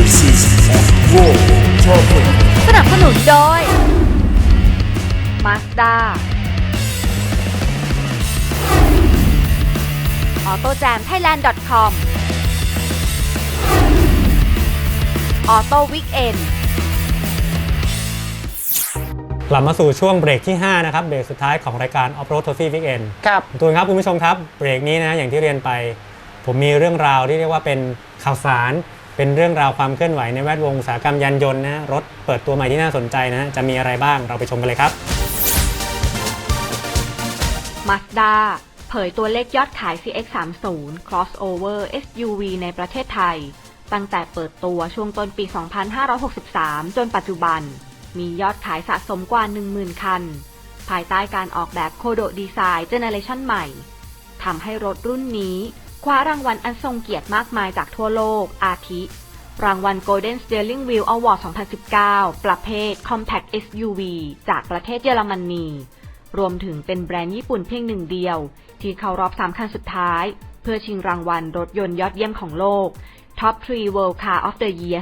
new season of World Topic สนับสนุนโดย Mazda AutoJamThailand.com Auto Weekend กลับมาสู่ช่วงเบรกที่ 5 นะครับ เบรกสุดท้ายของรายการ Off Road Trophy Weekend ครับตูนครับ คุณผู้ชมครับ เบรกนี้นะ อย่างที่เรียนไป ผมมีเรื่องราวที่เรียกว่าเป็นข่าวสาร เป็นเรื่องราวความเคลื่อนไหวในแวดวงอุตสาหกรรมยานยนต์นะรถเปิดตัวใหม่ที่น่าสนใจนะจะมีอะไรบ้างเราไปชมกันเลยครับ Mazda เผยตัวเลขยอดขาย CX-30 Crossover SUV ในประเทศไทย ตั้งแต่เปิดตัวช่วงต้นปี 2563 จนปัจจุบัน มียอดขายสะสมกว่า 10,000 คัน ภายใต้การออกแบบโคโดดีไซน์เจเนเรชันใหม่ทำให้รถรุ่นนี้ คว้ารางวัลอันทรงเกียรติมากมายจากทั่วโลก อาทิ รางวัล Golden Steering Wheel Award 2019 ประเภท Compact SUV จากประเทศเยอรมนี รวมถึงเป็นแบรนด์ญี่ปุ่นเพียงหนึ่งเดียว ที่เข้ารอบ3คันสุดท้าย เพื่อชิงรางวัลรถยนต์ยอดเยี่ยมของโลก Top 3 World Car of the Year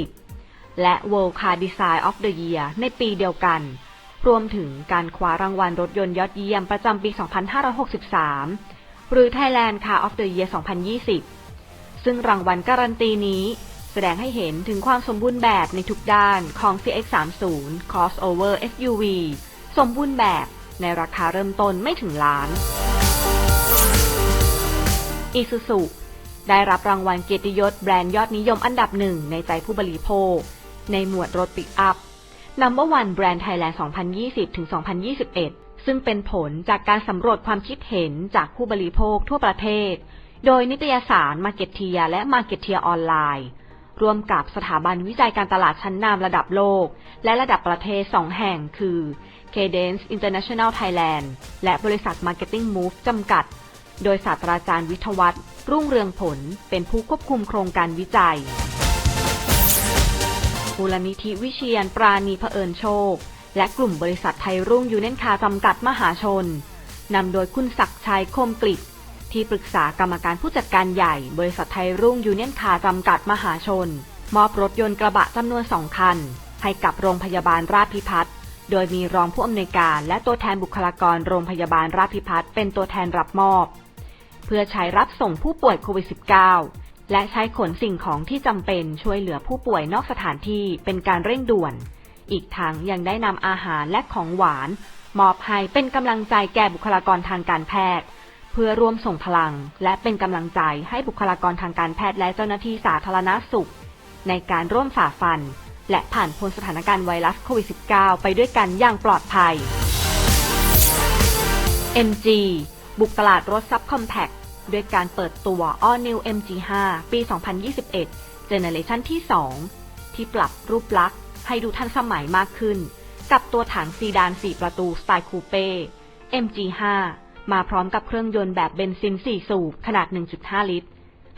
2020 และ World Car Design of the Year ในปีเดียวกัน รวมถึงการคว้ารางวัลรถยนต์ยอดเยี่ยมประจำปี 2563 หรือ Thailand Car of the Year 2020 ซึ่งรางวัลการันตีนี้แสดงให้เห็นถึงความสมบูรณ์แบบในทุกด้านของ CX-30 Crossover SUV สมบูรณ์แบบในราคาเริ่มต้นไม่ถึงล้าน Isuzu ได้รับรางวัลเกียรติยศแบรนด์ยอดนิยมอันดับหนึ่งในใจผู้บริโภค ในหมวดรถปิกอัพ Number One Brand Thailand 2020-2021 ซึ่งเป็นผลจากการสำรวจความคิดเห็นจากผู้บริโภคทั่วประเทศ โดยนิตยสาร Marketeer และ Marketeer ออนไลน์ร่วมกับสถาบันวิจัยการตลาดชั้นนำระดับโลก และระดับประเทศ 2 แห่งคือ Cadence International Thailand และบริษัท Marketing Move จำกัด โดยศาสตราจารย์วิทวัฒน์รุ่งเรืองผลเป็นผู้ควบคุมโครงการวิจัยมูลนิธิวิเชียนปราณีเผอิญโชค และกลุ่มบริษัทไทยรุ่งยูเนนคาจำกัดมหาชน นำโดยคุณศักดิ์ชัยคมกลิตที่ปรึกษากรรมการผู้จัดการใหญ่ บริษัทไทยรุ่งยูเนียนคาจำกัดมหาชน มอบรถยนต์กระบะจำนวนสองคัน ให้กับโรงพยาบาลราชพิพัฒน์โดยมีรองผู้อำนวยการและตัวแทนบุคลากรโรงพยาบาลราชพิพัฒน์เป็นตัวแทนรับมอบ เพื่อใช้รับส่งผู้ป่วยโควิด -19 และใช้ขนสิ่งของที่จำเป็นช่วยเหลือผู้ป่วยนอกสถานที่เป็นการเร่งด่วน อีกทั้งยังได้นำอาหารและของหวาน มอบให้เป็นกำลังใจแก่บุคลากรทางการแพทย์ เพื่อร่วมส่งพลัง และเป็นกำลังใจให้บุคลากรทางการแพทย์และเจ้าหน้าที่สาธารณสุข ในการร่วมฝ่าฟัน และผ่านพ้นสถานการณ์ไวรัสโควิด -19 ไปด้วยกันอย่างปลอดภัย MG บุกตลาดรถซับคอมแพคด้วยการเปิดตัว All New MG5 ปี 2021เจเนเรชันที่ 2 ที่ปรับรูปลักษณ์ ให้ดูทันสมัยมากขึ้น กับตัวถังซีดาน 4 ประตูสไตล์คูเป้ MG5 มาพร้อมกับเครื่องยนต์แบบเบนซิน 4 สูบขนาด 1.5 ลิตร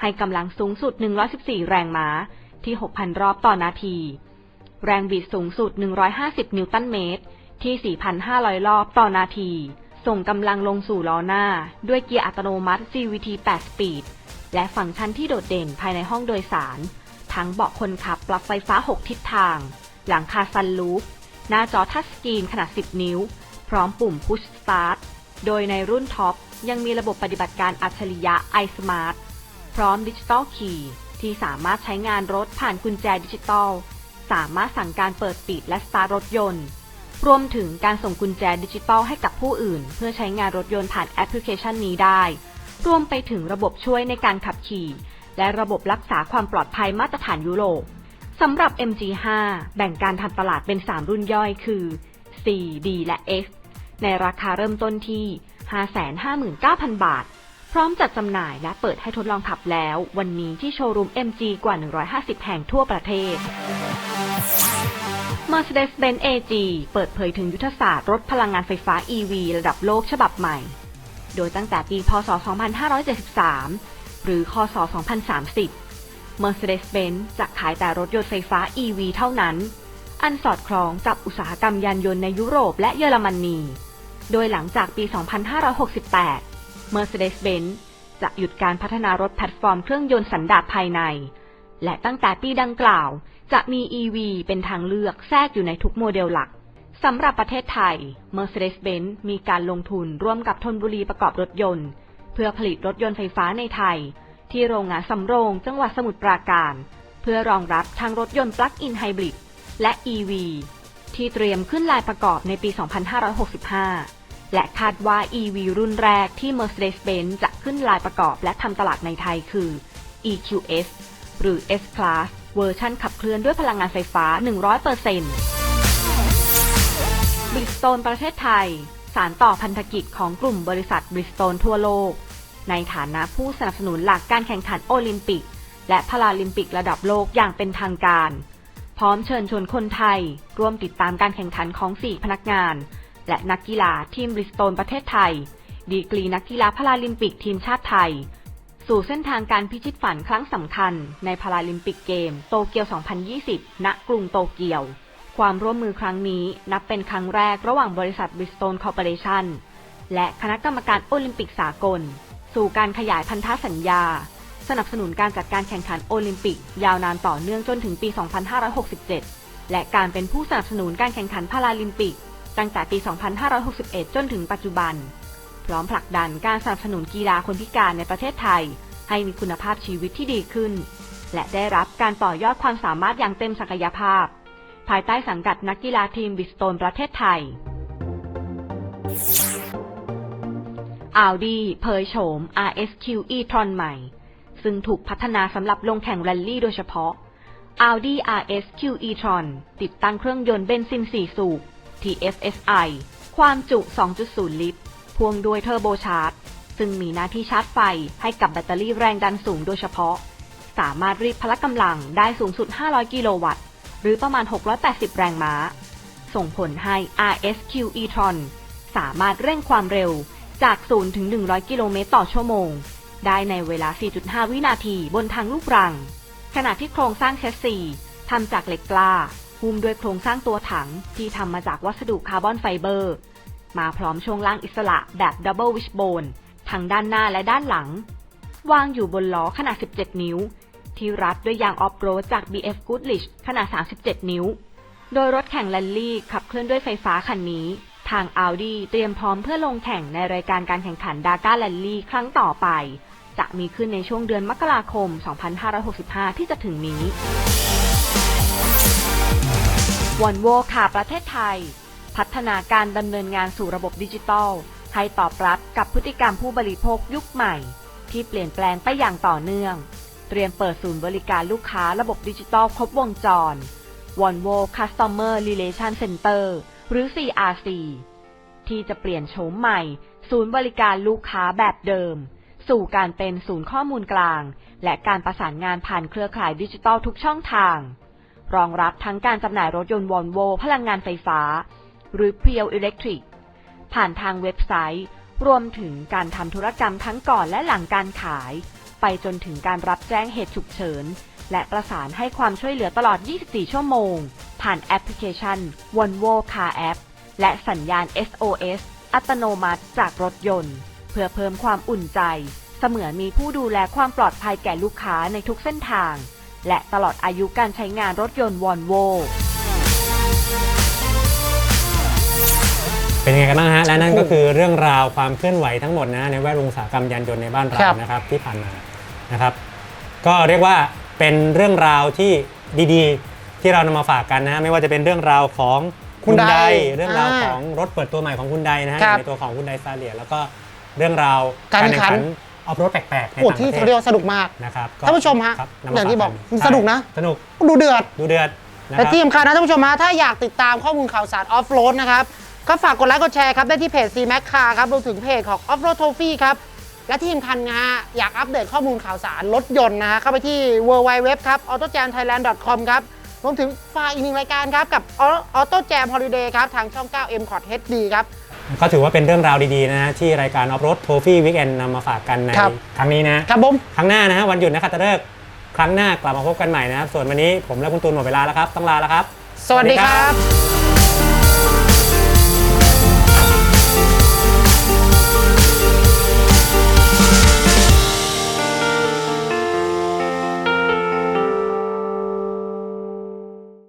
ให้กำลังสูงสุด 114 แรงม้าที่ 6,000 รอบต่อนาที แรงบิดสูงสุด 150 นิวตันเมตร ที่ 4,500 รอบต่อนาที ส่งกำลังลงสู่ล้อหน้า ด้วยเกียร์อัตโนมัติ CVT 8 Speed และฟังก์ชันที่โดดเด่นภายในห้องโดยสาร ทั้งเบาะคนขับปรับไฟฟ้า 6 ทิศทาง หลังคาซันลูฟหน้าจอทัชสกรีนขนาด 10 นิ้ว พร้อมปุ่ม Push Start โดยในรุ่นท็อปยังมีระบบปฏิบัติการอัจฉริยะ iSmart พร้อมดิจิตอลคีย์ที่สามารถใช้งานรถผ่านกุญแจดิจิตอล สามารถสั่งการเปิดปิดและสตาร์ทรถยนต์ รวมถึงการส่งกุญแจดิจิตอลให้กับผู้อื่น เพื่อใช้งานรถยนต์ผ่านแอปพลิเคชันนี้ได้ รวมไปถึงระบบช่วยในการขับขี่ และระบบรักษาความปลอดภัยมาตรฐานยุโรป สำหรับ MG5 แบ่งการทำตลาดเป็น 3 รุ่นย่อยคือ C D และ X ในราคาเริ่มต้นที่ 559,000 บาท พร้อมจัดจำหน่ายและเปิดให้ทดลองขับแล้ว วันนี้ที่โชว์รูม MG กว่า 150 แห่งทั่วประเทศ Mercedes-Benz AG เปิดเผยถึงยุทธศาสตร์รถพลังงานไฟฟ้า EV ระดับโลกฉบับใหม่ โดยตั้งแต่ปี พศ 2573 หรือ คศ 2030 Mercedes-Benz จะขายแต่รถยนต์ไฟฟ้า EV เท่านั้น อันสอดคล้องกับอุตสาหกรรมยานยนต์ในยุโรปและเยอรมนี โดยหลังจากปี 2568 Mercedes-Benz จะหยุดการพัฒนารถแพลตฟอร์มเครื่องยนต์สันดาปภายใน และตั้งแต่ปีดังกล่าวจะมี EV เป็นทางเลือกแทรกอยู่ในทุกโมเดลหลักสำหรับประเทศไทย Mercedes-Benz มีการลงทุนร่วมกับธนบุรีประกอบรถยนต์ เพื่อผลิตรถยนต์ไฟฟ้าในไทย ที่โรงงานสำโรงจังหวัดสมุทรปราการ เพื่อรองรับทั้งรถยนต์ปลั๊กอินไฮบริดและ EV ที่เตรียมขึ้นลายประกอบในปี 2565 และคาดว่า EV รุ่นแรกที่ Mercedes-Benz จะขึ้นลายประกอบและทำตลาดในไทยคือ EQS หรือ S-Class เวอร์ชันขับเคลื่อนด้วยพลังงานไฟฟ้า 100% b r i d g e s t o n e ประเทศไทย สารต่อพันธกิจของกลุ่มบริษัท b r i d g e s t o n e ทั่วโลก ในฐานะผู้สนับสนุนหลักการแข่งขันโอลิมปิก และพาราลิมปิกระดับโลกอย่างเป็นทางการ พร้อมเชิญชวนคนไทย ร่วมติดตามการแข่งขันของ 4 พนักงาน และนักกีฬาทีมบริสโตนประเทศไทย ดีกรีนักกีฬาพาราลิมปิกทีมชาติไทย สู่เส้นทางการพิชิตฝันครั้งสำคัญ ในพาราลิมปิกเกมโตเกียว 2020 ณ กรุงโตเกียว ความร่วมมือครั้งนี้นับเป็นครั้งแรกระหว่างบริษัทบริสโตนคอร์ปอเรชั่นและคณะกรรมการโอลิมปิกสากล สู่การขยายพันธสัญญา สนับสนุนการจัดการแข่งขันโอลิมปิก ยาวนานต่อเนื่องจนถึงปี 2567 และการเป็นผู้สนับสนุนการแข่งขันพาราลิมปิก ตั้งแต่ปี 2561 จนถึงปัจจุบัน พร้อมผลักดันการสนับสนุนกีฬาคนพิการในประเทศไทย ให้มีคุณภาพชีวิตที่ดีขึ้น และได้รับการต่อยอดความสามารถอย่างเต็มศักยภาพ ภายใต้สังกัดนักกีฬาทีมบิสโตนประเทศไทย Audi เผยโฉม RSQ e-tron ใหม่ ซึ่งถูกพัฒนาสำหรับลงแข่งแรลลี่โดยเฉพาะ Audi RSQ e-tron ติดตั้งเครื่องยนต์เบนซิน 4 สูบ TFSI ความจุ 2.0 ลิตร พ่วงด้วยเทอร์โบชาร์จ ซึ่งมีหน้าที่ชาร์จไฟให้กับแบตเตอรี่แรงดันสูงโดยเฉพาะ สามารถรีดพละกำลังได้สูงสุด 500 กิโลวัตต์ หรือประมาณ 680 แรงม้า ส่งผลให้ RSQ e-tron สามารถเร่งความเร็ว จาก 0 ถึง 100 กิโลเมตรต่อชั่วโมง ได้ในเวลา 4.5 วินาทีบนทางลูกรัง ขณะที่โครงสร้างแชสซีทำจากเหล็กกล้าหุ้มด้วยโครงสร้างตัวถังที่ทำมาจากวัสดุคาร์บอนไฟเบอร์ มาพร้อมช่วงล่างอิสระแบบดับเบิลวิชโบนทั้งด้านหน้าและด้านหลัง วางอยู่บนล้อขนาด 17 นิ้ว ที่รัดด้วยยางออฟโรดจาก BF Goodrich ขนาด 37 นิ้ว โดยรถแข่งแรลลี่ขับเคลื่อนด้วยไฟฟ้าคันนี้ ทาง Audi เตรียมพร้อมเพื่อลงแข่งในรายการการแข่งขันดาก้าแรลลี่ครั้งต่อไป จะมีขึ้นในช่วงเดือนมกราคม 2565 ที่จะถึงนี้วอนโวค่ะประเทศไทย พัฒนาการดำเนินงานสู่ระบบดิจิทัลให้ตอบรับกับพฤติกรรมผู้บริโภคยุคใหม่ ที่เปลี่ยนแปลงไปอย่างต่อเนื่อง เตรียมเปิดศูนย์บริการลูกค้าระบบดิจิทัลครบวงจร Volvo Customer Relation Center หรือ CRC ที่จะเปลี่ยนโฉมใหม่ ศูนย์บริการลูกค้าแบบเดิม สู่การเป็นศูนย์ข้อมูลกลาง และการประสานงานผ่านเครือข่ายดิจิทัลทุกช่องทาง รองรับทั้งการจำหน่ายรถยนต์วอลโวพลังงานไฟฟ้า หรือ p r e o Electric ผ่านทางเว็บไซต์ รวมถึงการทำธุรกรรมทั้งก่อนและหลังการขาย ไปจนถึงการรับแจ้งเหตุฉุกเฉิน และประสานให้ความช่วยเหลือตลอด 24 ชั่วโมง ผ่านแอปพลิเคชัน Volvo Car App และสัญญาณ SOS อัตโนมัติจากรถยนต์ เพื่อเพิ่มความอุ่นใจ เสมือนมีผู้ดูแลความปลอดภัยแก่ลูกค้าในทุกเส้นทาง และตลอดอายุการใช้งานรถยนต์วอลโวเป็นยังไงกันบ้างฮะ และนั่นก็คือเรื่องราวความเคลื่อนไหวทั้งหมดนะในแวดวงอุตสาหกรรมยานยนต์ในบ้านเราครับ นะครับที่ผ่านมานะครับ ก็เรียกว่าเป็นเรื่องราวที่ดีๆ ที่เรานำมาฝากกันนะไม่ว่าจะเป็นเรื่องราวของคุณได Hyundai เรื่องราวอ่าของรถเปิดตัวใหม่ของคุณไดนะฮะครับในตัวของคุณไดซาเลียแล้วก็เรื่องราวการแข่งขัน ออฟโรดแปลกๆในโอ้ต่างปที่ระเทเขาเรียกศว่าสนุกมาก นะครับท่านผู้ชมฮะครับนำมอย่างที่บอกฝาสนุกนะ สนุกดูเดือด ดูเดือดนะคและรับ ที่สำคัญนะท่านผู้ชมฮะถ้าอยากติดตามข้อมูลข่าวสารออฟโรดนะครับ ก็ฝากกดไลค์กดแชร์ครับ ได้ที่เพจ C Mac Car ครับรวมถึงเพจของ Off Road Trophy ครับ และที่สำคัญนะฮะอยากอัปเดตข้อมูลข่าวสารรถยนต์นะฮะเข้าไปที่ www ครับ autojamthailand.com ครับ รวมถึงฝากอีกหนึ่งรายการครับกับ Auto Jam Holiday ครับทางช่อง 9 M c o t HD ครับก็ถือว่าเป็นเรื่องราวดีๆนะฮะที่รายการออฟโรดโทฟี่วิกเอนนำมาฝากกันในครับ ครั้งนี้นะครับผม ครั้งหน้านะฮะวันหยุดนะครับตะเลิกษ์ครั้งหน้ากลับมาพบกันใหม่นะครับส่วนวันนี้ผมและคุณตูนหมดเวลาแล้วครับต้องลาแล้วครับ สวัสดีครับ